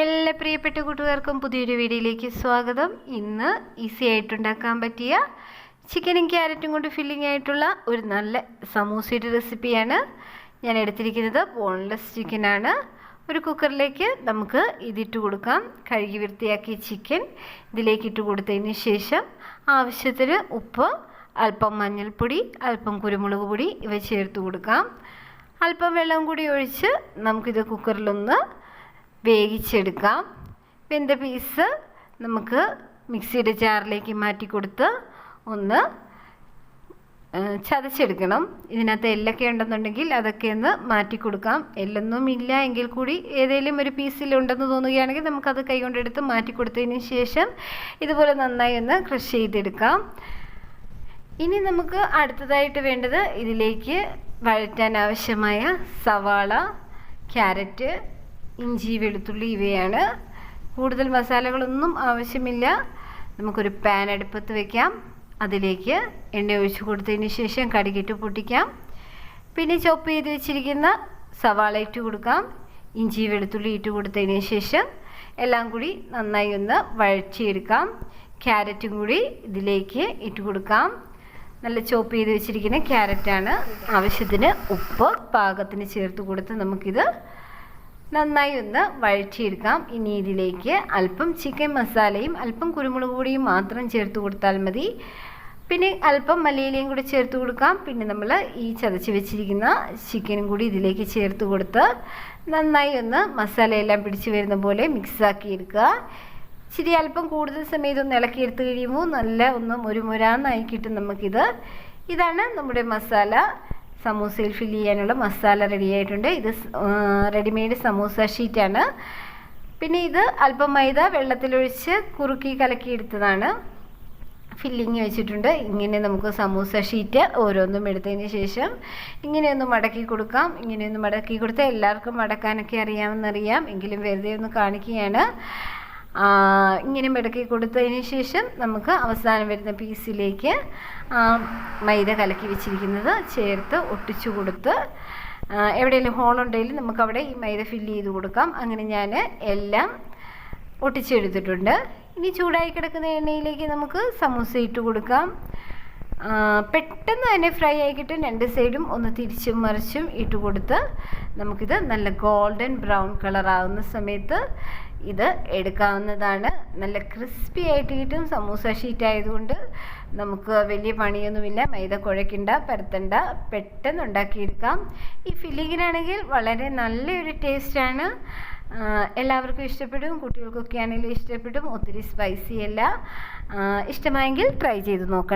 എല്ലാ പ്രിയപ്പെട്ട കൂട്ടുകാർക്കും പുതിയൊരു വീഡിയോയിലേക്ക് സ്വാഗതം. ഇന്ന് ഈസി ആയിട്ട് ഉണ്ടാക്കാൻ പറ്റിയ ചിക്കനും ക്യാരറ്റും കൊണ്ട് ഫില്ലിംഗ് ആയിട്ടുള്ള ഒരു നല്ല സമൂസയുടെ റെസിപ്പിയാണ് ഞാൻ എടുത്തിരിക്കുന്നത്. ബോൺലെസ് ചിക്കനാണ് ഒരു കുക്കറിലേക്ക് നമുക്ക് ഇതിട്ട് കൊടുക്കാം. കഴുകി വൃത്തിയാക്കിയ ചിക്കൻ ഇതിലേക്ക് ഇട്ട് കൊടുത്തതിന് ശേഷം ആവശ്യത്തിന് ഉപ്പ് അല്പം മഞ്ഞൾപ്പൊടി അല്പം കുരുമുളക് പൊടി ഇവ ചേർത്ത് കൊടുക്കാം. അല്പം വെള്ളം കൂടി ഒഴിച്ച് നമുക്കിത് കുക്കറിലൊന്ന് വേവിച്ചെടുക്കാം. വെന്ത പീസ് നമുക്ക് മിക്സിയുടെ ജാറിലേക്ക് മാറ്റി കൊടുത്ത് ഒന്ന് ചതച്ചെടുക്കണം. ഇതിനകത്ത് എല്ലൊക്കെ ഉണ്ടെന്നുണ്ടെങ്കിൽ അതൊക്കെ ഒന്ന് മാറ്റി കൊടുക്കാം. എല്ലൊന്നും ഇല്ല എങ്കിൽ കൂടി ഏതെങ്കിലും ഒരു പീസിലുണ്ടെന്ന് തോന്നുകയാണെങ്കിൽ നമുക്കത് കൈകൊണ്ടെടുത്ത് മാറ്റി കൊടുത്തതിന് ശേഷം ഇതുപോലെ നന്നായി ഒന്ന് ക്രഷ് ചെയ്തെടുക്കാം. ഇനി നമുക്ക് അടുത്തതായിട്ട് വേണ്ടത് ഇതിലേക്ക് വഴറ്റാൻ ആവശ്യമായ സവാള ക്യാരറ്റ് ഇഞ്ചി വെളുത്തുള്ളി ഇവയാണ്. കൂടുതൽ മസാലകളൊന്നും ആവശ്യമില്ല. നമുക്കൊരു പാൻ അടുപ്പത്ത് വെക്കാം. അതിലേക്ക് എണ്ണ ഒഴിച്ച് കൊടുത്തതിന് ശേഷം കടുകിട്ട് പൊട്ടിക്കാം. പിന്നെ ചോപ്പ് ചെയ്ത് വെച്ചിരിക്കുന്ന സവാള ഇട്ട് കൊടുക്കാം. ഇഞ്ചി വെളുത്തുള്ളി ഇട്ട് കൊടുത്തതിന് ശേഷം എല്ലാം കൂടി നന്നായി ഒന്ന് വഴച്ചിയെടുക്കാം ക്യാരറ്റും കൂടി ഇതിലേക്ക് ഇട്ട് കൊടുക്കാം. നല്ല ചോപ്പ് ചെയ്ത് വെച്ചിരിക്കുന്ന ക്യാരറ്റാണ്. ആവശ്യത്തിന് ഉപ്പ് പാകത്തിന് ചേർത്ത് കൊടുത്ത് നമുക്കിത് നന്നായി ഒന്ന് വഴറ്റിയെടുക്കാം. ഇനി ഇതിലേക്ക് അല്പം ചിക്കൻ മസാലയും അല്പം കുരുമുളക് പൊടിയും മാത്രം ചേർത്ത് കൊടുത്താൽ മതി. പിന്നെ അല്പം മല്ലിയിലയും കൂടി ചേർത്ത് കൊടുക്കാം. പിന്നെ നമ്മൾ ഈ ചതച്ച് വെച്ചിരിക്കുന്ന ചിക്കനും കൂടി ഇതിലേക്ക് ചേർത്ത് കൊടുത്ത് നന്നായി ഒന്ന് മസാലയെല്ലാം പിടിച്ച് വരുന്ന പോലെ മിക്സാക്കി എടുക്കുക. ഇച്ചിരി അല്പം കൂടുതൽ സമയം ഇതൊന്ന് ഇളക്കിയെടുത്ത് കഴിയുമ്പോൾ നല്ല ഒന്ന് മുരുമുരാന്നായി കിട്ടും നമുക്കിത്. ഇതാണ് നമ്മുടെ മസാല സമൂസയിൽ ഫില്ല് ചെയ്യാനുള്ള മസാല റെഡി ആയിട്ടുണ്ട്. ഇത് റെഡിമെയ്ഡ് സമൂസ ഷീറ്റാണ് പിന്നെ ഇത് അല്പം മൈദ വെള്ളത്തിലൊഴിച്ച് കുറുക്കി കലക്കിയെടുത്തതാണ്. ഫില്ലിങ് വെച്ചിട്ടുണ്ട്. ഇങ്ങനെ നമുക്ക് സമൂസ ഷീറ്റ് ഓരോന്നും എടുത്തതിന് ശേഷം ഇങ്ങനെയൊന്ന് മടക്കി കൊടുക്കാം. ഇങ്ങനെയൊന്ന് മടക്കി കൊടുത്താൽ എല്ലാവർക്കും മടക്കാനൊക്കെ അറിയാമെന്നറിയാം. എങ്കിലും വെറുതെ ഒന്ന് കാണിക്കുകയാണ്. ഇങ്ങനെ മിടക്കി കൊടുത്തതിന് ശേഷം നമുക്ക് അവസാനം വരുന്ന പീസിലേക്ക് മൈദ കലക്കി വെച്ചിരിക്കുന്നത് ചേർത്ത് ഒട്ടിച്ചു കൊടുത്ത് എവിടെയെങ്കിലും ഹോളുണ്ടെങ്കിൽ നമുക്കവിടെ ഈ മൈദ ഫില്ല് ചെയ്ത് കൊടുക്കാം. അങ്ങനെ ഞാൻ എല്ലാം ഒട്ടിച്ചെടുത്തിട്ടുണ്ട്. ഇനി ചൂടായി കിടക്കുന്ന എണ്ണയിലേക്ക് നമുക്ക് സമൂസ ഇട്ട് കൊടുക്കാം. പെട്ടെന്ന് തന്നെ ഫ്രൈ ആയി കിട്ടും രണ്ട് സൈഡും ഒന്ന് തിരിച്ചും മറിച്ചും ഇട്ട് കൊടുത്ത് നമുക്കിത് നല്ല ഗോൾഡൻ ബ്രൗൺ കളർ ആവുന്ന സമയത്ത് ഇത് എടുക്കാവുന്നതാണ്. നല്ല ക്രിസ്പി ആയിട്ട് കിട്ടും. സമൂസ ഷീറ്റ് ആയതുകൊണ്ട് നമുക്ക് വലിയ പണിയൊന്നുമില്ല. മൈദ കുഴക്കണ്ട പരത്തണ്ട. പെട്ടെന്ന് ഉണ്ടാക്കിയെടുക്കാം. ഈ ഫില്ലിങ്ങിനാണെങ്കിൽ വളരെ നല്ലൊരു ടേസ്റ്റാണ്. എല്ലാവർക്കും ഇഷ്ടപ്പെടും. കുട്ടികൾക്കൊക്കെ ആണെങ്കിലും ഇഷ്ടപ്പെടും. ഒത്തിരി സ്പൈസി അല്ല. ഇഷ്ടമായെങ്കിൽ ട്രൈ ചെയ്ത് നോക്കണം.